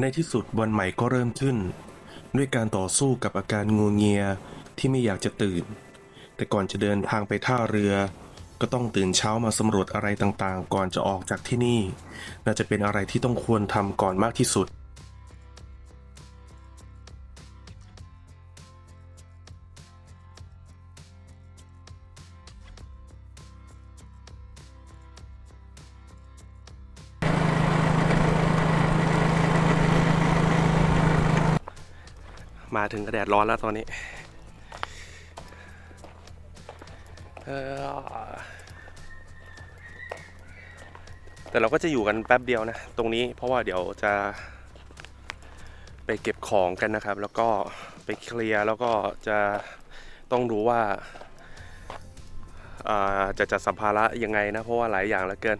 ในที่สุดวันใหม่ก็เริ่มขึ้น ด้วยการต่อสู้กับอาการงูเงียที่ไม่อยากจะตื่น แต่ก่อนจะเดินทางไปท่าเรือ ก็ต้องตื่นเช้ามาสำรวจอะไรต่างๆ ก่อนจะออกจากที่นี่ น่าจะเป็นอะไรที่ต้องควรทำก่อนมากที่สุด มาถึงกระแดดร้อนแล้วตอนนี้แต่เราก็จะอยู่กันแป๊บเดียวนะ ตรงนี้เพราะว่าเดี๋ยวจะไปเก็บของกันนะครับ แล้วก็ไปเคลียร์แล้วก็จะต้องดูว่าอ่าจะจัดสัมภาระยังไงนะ เพราะว่าหลายอย่างเหลือเกิน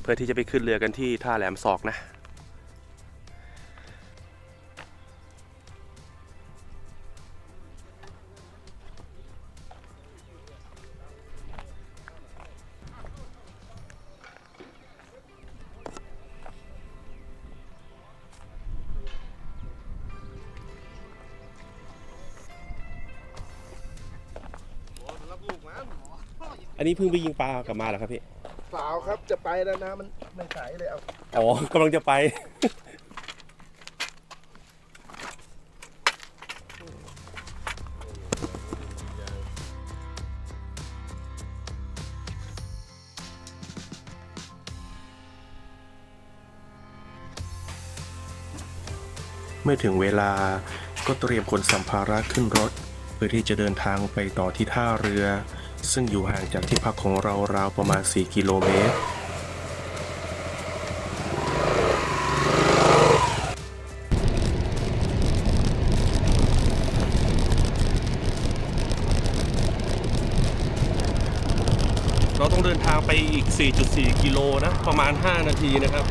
เพื่อที่จะไปขึ้นเรือกันที่ท่าแหลมศอกนะ อันนี้เพิ่งไปยิงปลากลับมาเหรอครับพี่เปล่าครับจะไปแล้วนะมันไม่ใสเลยเอาอ๋อกำลังจะไป เมื่อถึงเวลาก็เตรียมขนสัมภาระขึ้นรถ เพื่อที่จะเดินทางไปต่อที่ท่าเรือ ซึ่งอยู่ห่างจากที่พักของเราราวประมาณ 4 กิโลเมตร เราต้องเดินทางไปอีก 4.4 กิโลนะ ประมาณ 5 นาทีนะครับ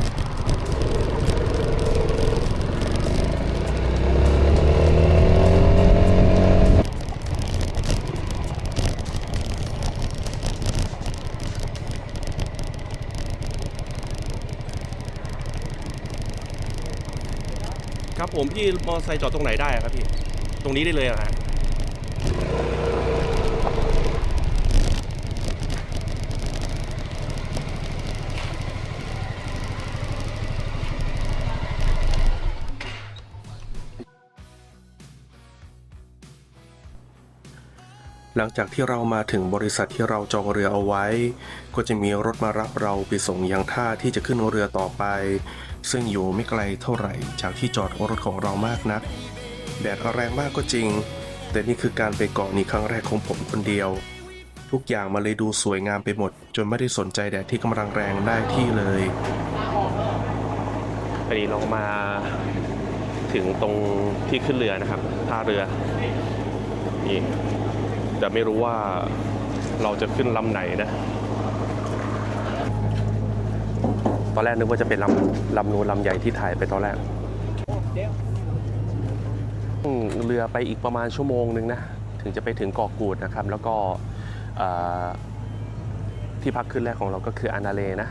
ผมพี่มอเตอร์ไซค์จอดตรงไหนได้ครับพี่ ตรงนี้ได้เลยเหรอฮะ หลังจากที่เรามาถึงบริษัทที่เราจองเรือเอาไว้ ก็จะมีรถมารับเราไปส่งยังท่าที่จะขึ้นเรือต่อไป ซึ่งอยู่ไม่ไกลเท่าไหร่ จากที่จอดรถของเรามากนัก แดดแรงมากก็จริง แต่นี่คือการไปเกาะนี้ครั้งแรกของผมคนเดียว ทุกอย่างมาเลยดูสวยงามไปหมด จนไม่ได้สนใจแดดที่กำลังแรงได้ที่เลยพอดีเรามาถึงตรงที่ขึ้นเรือนะครับท่าเรือนี่ แต่ไม่รู้ว่าเราจะขึ้นลำไหนนะ ตอนแรกนึกว่าจะเป็นลำลำนูนลำใหญ่ที่ถ่ายไปตอนแรกเรือไปอีกประมาณชั่วโมงหนึ่งนะ ถึงจะไปถึงเกาะกูดนะครับ แล้วก็ที่พักขึ้นแรกของเราก็คืออานาเลนะ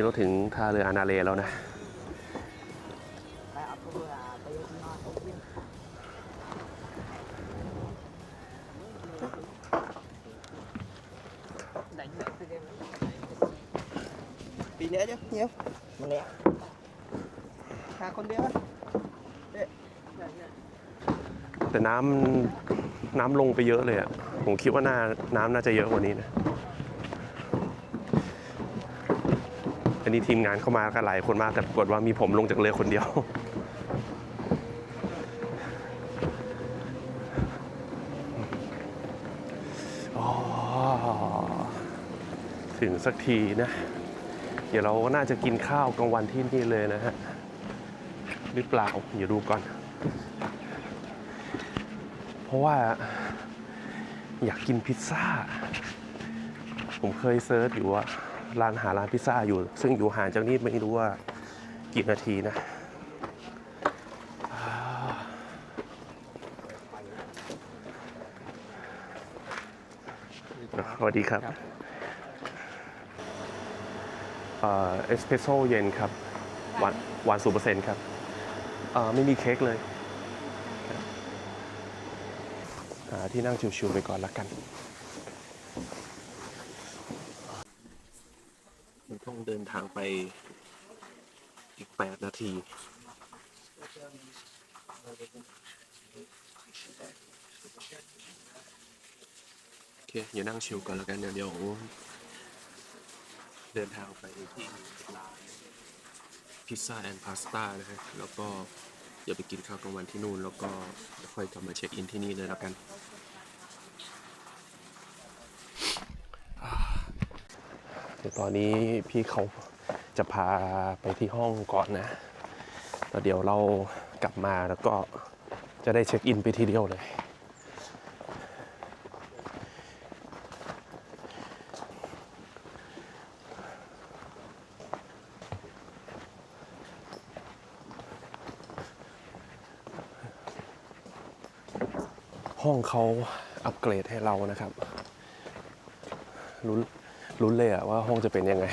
นนี้เราถึงท่าเรืออานาเลแล้วนะ ปีนี้ chứ nhiều một lẻ hà con đeo á แต่น้ำน้ำลงไปเยอะเลยอะ Ờ, ผมคิดว่าน่าน้ำน่าจะเยอะกว่านี้นะ อันนี้ทีมงานเข้ามากันหลายคนมากแต่ปรากฏว่ามีผมลงจากเรือคนเดียวอ๋อถึงสักทีนะ เดี๋ยวเราก็น่าจะกินข้าวกลางวันที่นี่เลยนะฮะ หรือเปล่าเดี๋ยวดูก่อน เพราะว่าอยากกินพิซซ่า ผมเคยเซิร์ชอยู่ว่า ร้านหาร้านพิซซ่าอยู่ ซึ่งอยู่ห่างจากนี่ไม่รู้ว่ากี่นาทีนะสวัสดีครับเอสเพรสโซ่เย็นครับหวานหวานศูนเปอร์เซ็นต์ครับไม่มีเค้กเลย ที่นั่งชิวๆไปก่อนละกันต้องเดิน ทางไปอีก8นาทีโอเคอย่านั่งชิลก่อนแล้วกันเดี๋ยวเดี๋ยวเดินทางไปที่ร้านพิซซ่าแอนด์พาสต้านะฮะแล้วก็อย่าไปกินข้าวกลางวันที่นู่น แล้วก็ค่อยกลับมาเช็คอินที่นี่เลยแล้วกัน เดี๋ยวตอนนี้พี่เขาจะพาไปที่ห้องก่อนนะแล้วเดี๋ยวเรากลับมาแล้วก็จะได้เช็คอินไปทีเดียวเลยห้องเขาอัปเกรดให้เรานะครับลุ้น ลุ้นเลยอะว่าห้องจะเป็นยังไง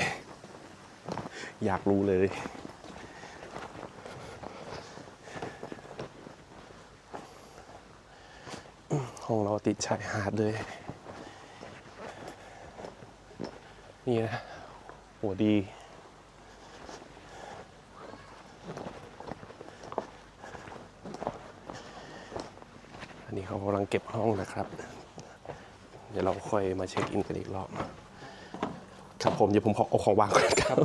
อยากรู้เลยห้องเราติดชายหาดเลย นี่นะโหดี อันนี้เขากำลังเก็บห้องนะครับ เดี๋ยวเราค่อยมาเช็คอินกันอีกรอบ ครับผมเดี๋ยวผมขอเอาของวางก่อนครับ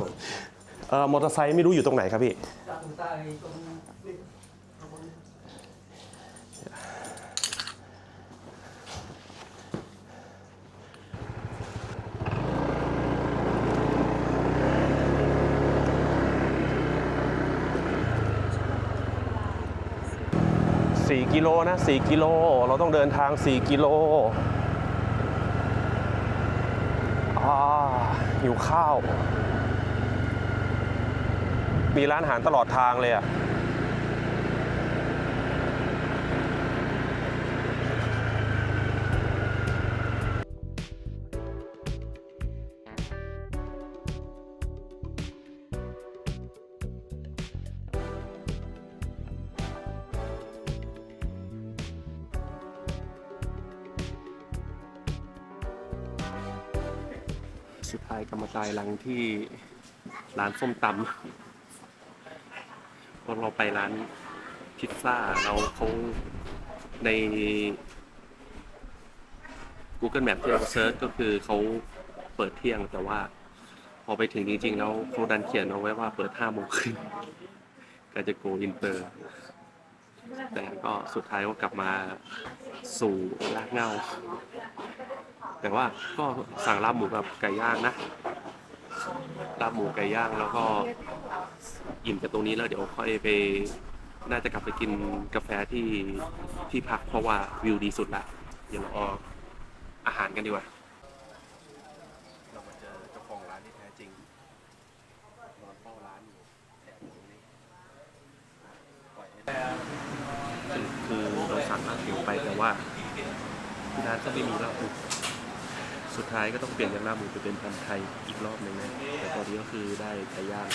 เอ่อมอเตอร์ไซค์ไม่รู้อยู่ตรงไหนครับพี่ จากตรงใต้ตรงนี้4 กิโลนะ 4 กิโล เราต้องเดินทาง 4 กิโล อ่าหิวข้าว มีร้านอาหารตลอดทางเลยอะายกรรมาตายหลังที่ร้านส้มตำพอเราไปร้านพิซซ่าเราเขาใน Google Map ที่เราเซิร์ชก็คือเขาเปิดเที่ยงแต่ว่า พอไปถึงจริงๆ แล้วเขาดันเขียนเอาไว้ว่าเปิดห้าโมงครึ่งก็จะโกอินเตอร์ แต่ก็สุดท้ายก็กลับมาสู่รากเงาแต่ว่าก็สั่งลาบหมูกับไก่ย่างนะ ลาบหมูไก่ย่างแล้วก็อิ่มจากตรงนี้แล้วเดี๋ยวค่อยไป น่าจะกลับไปกินกาแฟที่ที่พักเพราะว่าวิวดีสุดละเดี๋ยวเราเอาอาหารกันดีกว่า เรามาเจอเจ้าของร้านที่แท้จริงนอนเฝ้าร้านอยู่แอบอยู่ตรงนี้ปล่อยให้ คือคือเราสั่งลาบหมูไปแต่ว่าที่ร้านก็ไม่มีลาบหมู สุดท้ายก็ต้องเปลี่ยนจากลาหมูไปเป็นพันธุ์ไทยอีกรอบหนึ่งนะแต่ตอนนี้ก็คือได้ไก่ย่าง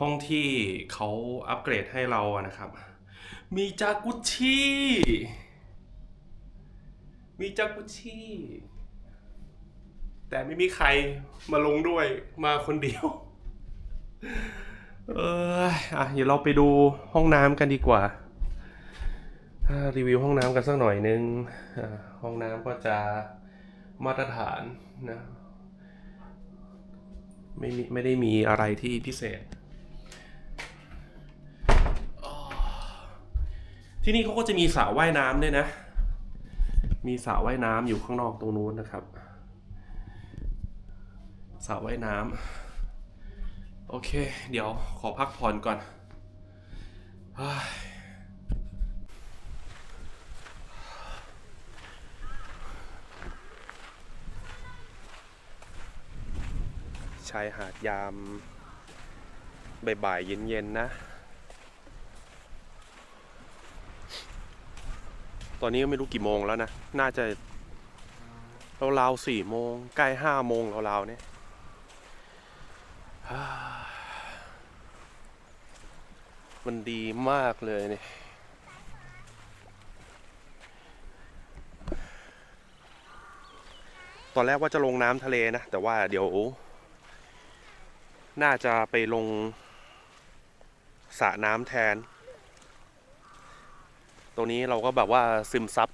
ห้องที่เขาอัปเกรดให้เราอะนะครับ มีจากุชิมีจากุชิแต่ไม่มีใครมาลงด้วยมาคนเดียว เอออะเดี๋ยวเราไปดูห้องน้ำกันดีกว่า รีวิวห้องน้ำกันสักหน่อยนึงอ่าห้องน้ำก็จะมาตรฐานนะ ไม่มีไม่ได้มีอะไรที่พิเศษ ที่นี่เขาก็จะมีสระว่ายน้ำด้วยนะ มีสระว่ายน้ำอยู่ข้างนอกตรงนู้นนะครับสระว่ายน้ำโอเค เดี๋ยวขอพักผ่อนก่อนชายหาดยามบ่ายๆเย็นๆนะ ตอนนี้ก็ไม่รู้กี่โมงแล้วนะ น่าจะราวๆสี่โมงใกล้ห้าโมงราวๆเนี่ยมันดีมากเลยเนี่ยตอนแรกว่าจะลงน้ำทะเลนะ แต่ว่าเดี๋ยว น่าจะไปลงสระน้ำแทน ตรงนี้เราก็แบบว่าซึมซับ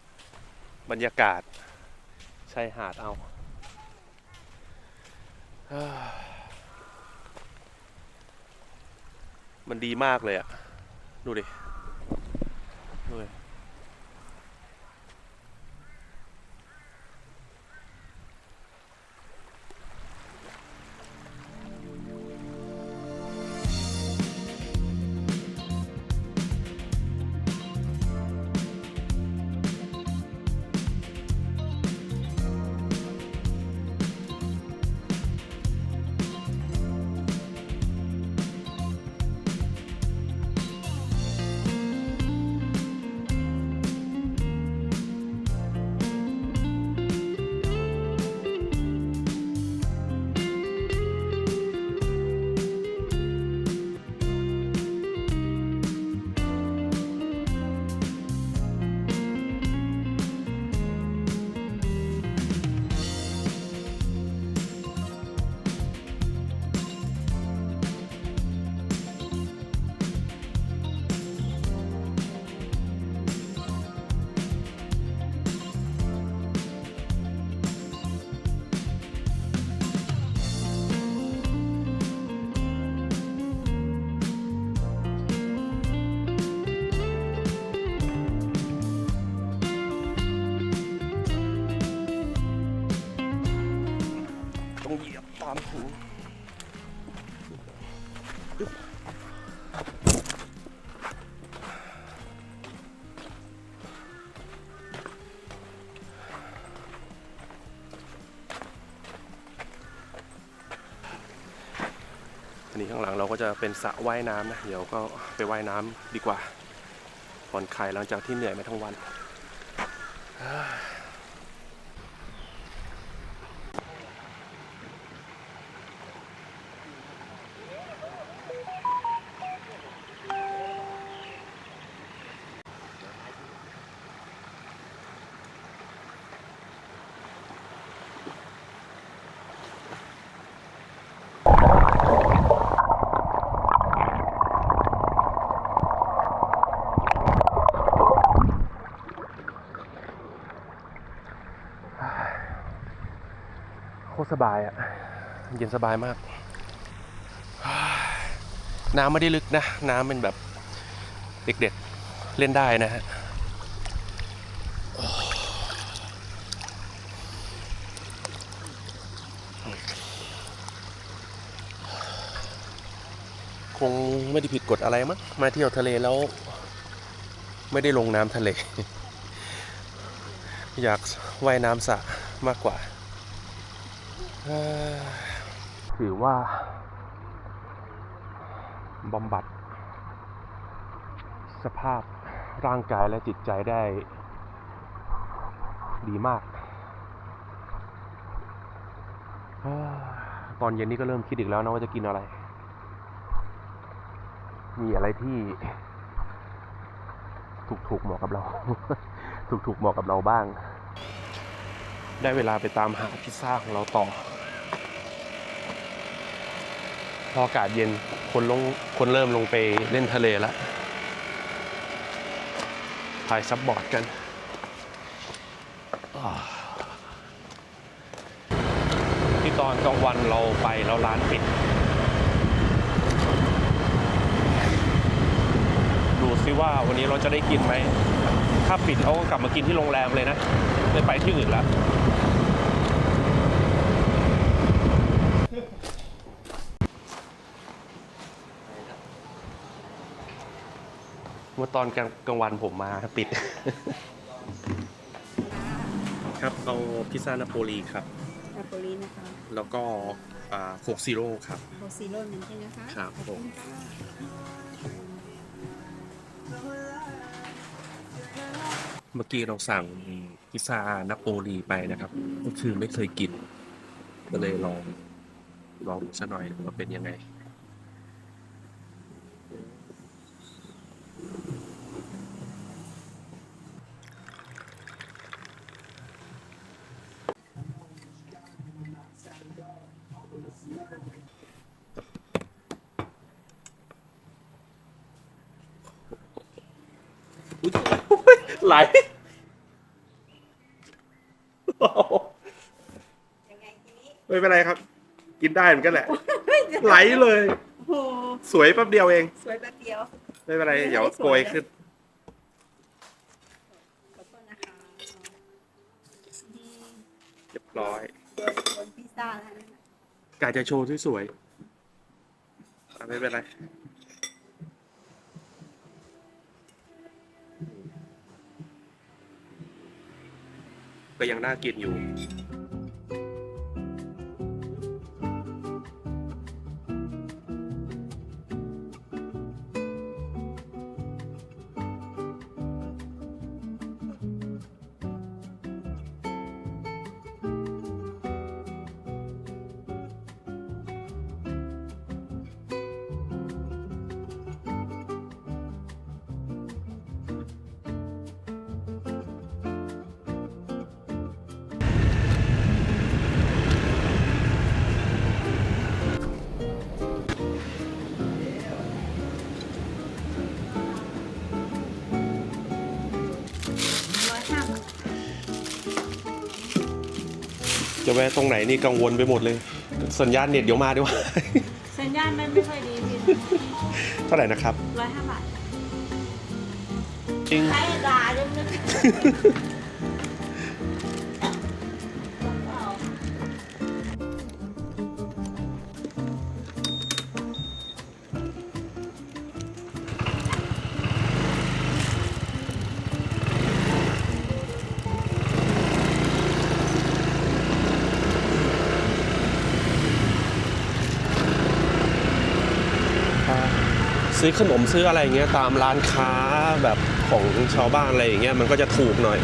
บรรยากาศชายหาดเอา มันดีมากเลยอะดูดิดูดิ เราก็จะเป็นสระว่ายน้ำนะ เดี๋ยวก็ไปว่ายน้ำดีกว่าผ่อนคลายหลังจากที่เหนื่อยมาทั้งวัน สบายอะ่ะ เย็นสบายมาก น้ำไม่ได้ลึกนะ น้ำเป็นแบบเด็กๆเล่นได้นะฮะคงไม่ได้ผิดกฎอะไรมั้งมาเที่ยวทะเลแล้ว ไม่ได้ลงน้ำทะเล อยากว่ายน้ำสระมากกว่า ถือว่าบำบัด สภาพร่างกายและจิตใจได้ ดีมาก ตอนเย็นนี้ก็เริ่มคิดอีกแล้วนะว่าจะกินอะไร มีอะไรที่ ถูกๆเหมาะกับเรา ถูกๆเหมาะกับเราบ้าง ได้เวลาไปตามหาพิซซ่าของเราต่อ พออากาศเย็นคนลงคนเริ่มลงไปเล่นทะเลแล้วพายซับบอร์ดกัน ที่ตอนกลางวันเราไปแล้วร้านปิด ดูซิว่าวันนี้เราจะได้กินไหม ถ้าปิดเขาก็กลับมากินที่โรงแรมเลยนะ ไม่ไปที่อื่นแล้ว มื่อตอนกลางกลางวันผมมาปิด ครับเอาพิซซ่านาโปลีครับ นาโปลีนะคะแล้วก็โคกซีโร่ครับ โคซีโร่หนึ่งใช่ไหมคะครับขอผมณค่ะเมื่อกี้เราสั่งพิซซ่านาโปลีไปนะครับ ก็คือไม่เคยกิน ก็เลยลองลองดูซะหน่อยว่าเป็นยังไง ไหลยังไงทีนี้ไม่เป็นไรครับ กินได้เหมือนกันแหละ ไหลเลย โอ้โหสวยแป๊บเดียวเอง สวยแป๊บเดียว ไม่เป็นไร เดี๋ยวโกยขึ้น ขอบคุณนะคะนี่เรียบร้อย โดนโดนพิซซ่าแล้วนะกาจะโชว์ที่สวยอะไม่เป็นไร ยังน่ากินอยู่ แวะตรงไหนนี่กังวลไปหมดเลย สัญญาณเน็ตเดี๋ยวมาด้วยสัญญาณมันไม่ค่อยดีพี่เท่าไหร่นะครับร้อยห้าบาทจริง ใช้ด่าจนนึก ซื้อขนมซื้ออะไรเงี้ยตามร้านค้าแบบของชาวบ้านอะไรอย่างเงี้ยมันก็จะถูกหน่อย